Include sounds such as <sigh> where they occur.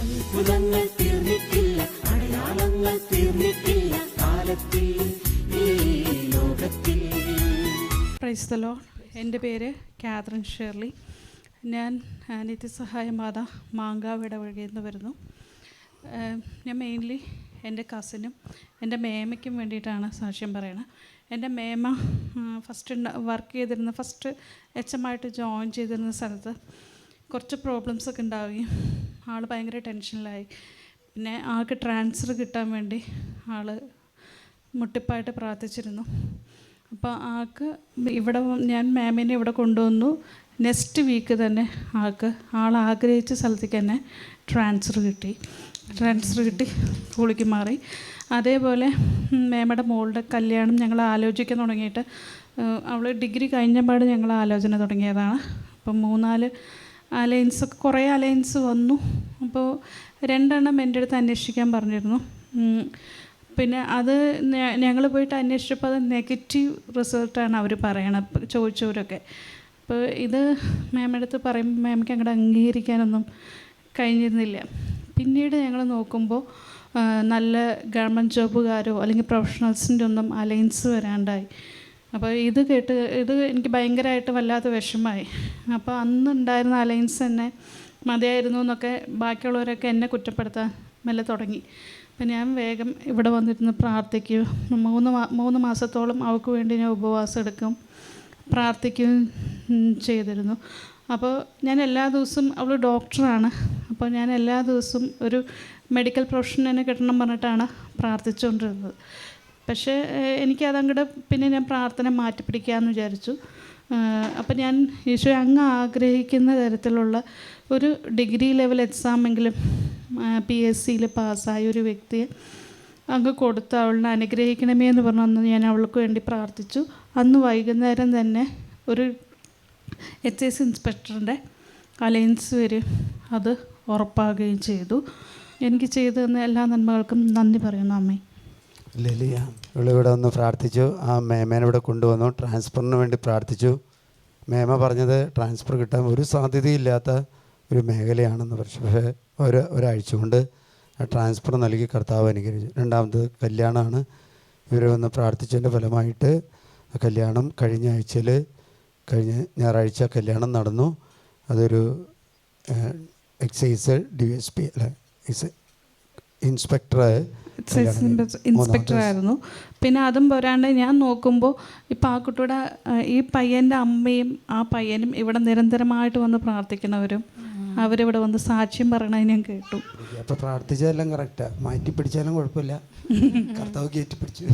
അത്ഭുതങ്ങൾ തീർന്നിട്ടില്ല അടയാളങ്ങൾ തീർന്നിട്ടില്ല കാലത്തിൽ ഈ എന്റെ പേര് കാതറിൻ ഷേർലി. ഞാൻ നിത്യസഹായ മാത മാങ്കാവ് ഇടവഴിയിൽ നിന്ന് വരുന്നു. ഞാൻ മെയിൻലി എന്റെ കസിനും എന്റെ മേമയ്ക്കും വേണ്ടിയിട്ടാണ് സാക്ഷ്യം പറയണത് എന്റെ മേമ ഫസ്റ്റ് വർക്ക് ചെയ്തിരുന്ന ഫസ്റ്റ് എച്ച് എം ആയിട്ട് ജോയിൻ ചെയ്തിരുന്ന സ്ഥലത്ത് കുറച്ച് പ്രോബ്ലംസ് ഒക്കെ ഉണ്ടാവുകയും ആൾ ഭയങ്കര ടെൻഷനിലായി പിന്നെ ആൾക്ക് ട്രാൻസ്ഫർ കിട്ടാൻ വേണ്ടി ആൾ മുട്ടിപ്പായിട്ട് പ്രാർത്ഥിച്ചിരുന്നു. അപ്പോൾ ആൾക്ക് ഇവിടെ ഞാൻ മാമിനെ ഇവിടെ കൊണ്ടുവന്നു. നെക്സ്റ്റ് വീക്ക് തന്നെ ആൾക്ക് ആൾ ആഗ്രഹിച്ച സ്ഥലത്തേക്ക് തന്നെ ട്രാൻസ്ഫർ കിട്ടി. ട്രാൻസ്ഫർ കിട്ടി പുളിക്ക് മാറി. അതേപോലെ മേമയുടെ മോളുടെ കല്യാണം ഞങ്ങൾ ആലോചിക്കാൻ തുടങ്ങിയിട്ട് അവൾ ഡിഗ്രി കഴിഞ്ഞപാട് ഞങ്ങൾ ആലോചന തുടങ്ങിയതാണ്. അപ്പം മൂന്നാൽ അലയൻസ് ഒക്കെ കുറേ അലയൻസ് വന്നു. അപ്പോൾ രണ്ടെണ്ണം എന്റെ അടുത്ത് അന്വേഷിക്കാൻ പറഞ്ഞിരുന്നു. പിന്നെ അത് ഞങ്ങൾ പോയിട്ട് അന്വേഷിച്ചപ്പോൾ അത് നെഗറ്റീവ് റിസൾട്ടാണ് അവർ പറയണത് ചോദിച്ചവരൊക്കെ. അപ്പോൾ ഇത് മാമിന്റെ അടുത്ത് പറയുമ്പോൾ മാമിക്ക് അങ്ങോട്ട് അംഗീകരിക്കാനൊന്നും കഴിഞ്ഞിരുന്നില്ല. പിന്നീട് ഞങ്ങൾ നോക്കുമ്പോൾ നല്ല ഗവൺമെന്റ് ജോബുകാരോ അല്ലെങ്കിൽ പ്രൊഫഷണൽസിന്റെ ഒന്നും അലയൻസ് വരാണ്ടായി. അപ്പോൾ ഇത് കേട്ട് ഇത് എനിക്ക് ഭയങ്കരമായിട്ട് വല്ലാത്ത വിഷമമായി. അപ്പോൾ അന്ന് ഉണ്ടായിരുന്ന അലയൻസ് തന്നെ മതിയായിരുന്നു എന്നൊക്കെ ബാക്കിയുള്ളവരൊക്കെ എന്നെ കുറ്റപ്പെടുത്താൻ മെല്ലെ തുടങ്ങി. അപ്പം ഞാൻ വേഗം ഇവിടെ വന്നിരുന്ന് പ്രാർത്ഥിക്കും. മൂന്ന് മൂന്ന് മാസത്തോളം അവൾക്ക് വേണ്ടി ഞാൻ ഉപവാസം എടുക്കും പ്രാർത്ഥിക്കുകയും ചെയ്തിരുന്നു. അപ്പോൾ ഞാൻ എല്ലാ ദിവസവും അവൾ ഡോക്ടറാണ്. അപ്പോൾ ഞാൻ എല്ലാ ദിവസവും ഒരു മെഡിക്കൽ പ്രൊഫഷൻ തന്നെ കിട്ടണം പറഞ്ഞിട്ടാണ് പ്രാർത്ഥിച്ചുകൊണ്ടിരുന്നത്. പക്ഷേ എനിക്ക് എനിക്കതങ്ങോട്ട് പിന്നെ ഞാൻ പ്രാർത്ഥന മാറ്റി പിടിക്കാമെന്ന് വിചാരിച്ചു. അപ്പം ഞാൻ ഈശോ അങ്ങ് ആഗ്രഹിക്കുന്ന തരത്തിലുള്ള ഒരു ഡിഗ്രി ലെവൽ എക്സാമെങ്കിലും പി എസ് സിയിൽ പാസ്സായ ഒരു വ്യക്തിയെ അങ്ങ് കൊടുത്ത് അവളിനെ അനുഗ്രഹിക്കണമേ എന്ന് പറഞ്ഞു അന്ന് ഞാൻ അവൾക്ക് വേണ്ടി പ്രാർത്ഥിച്ചു. അന്ന് വൈകുന്നേരം തന്നെ ഒരു എച്ച് എസ് ഇൻസ്പെക്ടറിന്റെ അലയൻസ് വരും. അത് ഉറപ്പാകുകയും ചെയ്തു. എനിക്ക് ചെയ്തു തന്ന എല്ലാ നന്മകൾക്കും നന്ദി പറയുന്നു അമ്മേ. ലലിയ. ഇവിടെ വന്ന് പ്രാർത്ഥിച്ചു. ആ മേമേനെ ഇവിടെ കൊണ്ടുവന്നു. ട്രാൻസ്ഫറിന് വേണ്ടി പ്രാർത്ഥിച്ചു. മേമ പറഞ്ഞത് ട്രാൻസ്ഫർ കിട്ടാൻ ഒരു സാധ്യതയില്ലാത്ത ഒരു മേഖലയാണെന്ന് പറഞ്ഞു പക്ഷേ ഒരു ഒരാഴ്ച കൊണ്ട് ട്രാൻസ്ഫർ നൽകി കർത്താവ് അനുകരിച്ചു രണ്ടാമത് കല്യാണമാണ്. ഇവർ വന്ന് പ്രാർത്ഥിച്ചതിന്റെ ഫലമായിട്ട് കല്യാണം കഴിഞ്ഞ ആഴ്ചയിൽ കഴിഞ്ഞ ഞായറാഴ്ച കല്യാണം നടന്നു. അതൊരു എക്സൈസ് ഡി എസ് പി അല്ല ഇൻസ്പെക്ടർ ഇൻസ്പെക്ടർ ആയിരുന്നു. പിന്നെ അതും പോരാണ്ട് ഞാൻ നോക്കുമ്പോൾ ഇപ്പം ആ കുട്ടിയുടെ ഈ പയ്യന്റെ അമ്മയും ആ പയ്യനും ഇവിടെ നിരന്തരമായിട്ട് വന്ന് പ്രാർത്ഥിക്കുന്നവരും അവരിവിടെ വന്ന് സാക്ഷ്യം പറയണത് ഞാൻ കേട്ടു. അപ്പോൾ പ്രാർത്ഥിച്ചതെല്ലാം കറക്റ്റാണ് മാറ്റി പിടിച്ചാലും കുഴപ്പമില്ല. <laughs> കർത്താവ് കയറ്റി പിടിച്ചു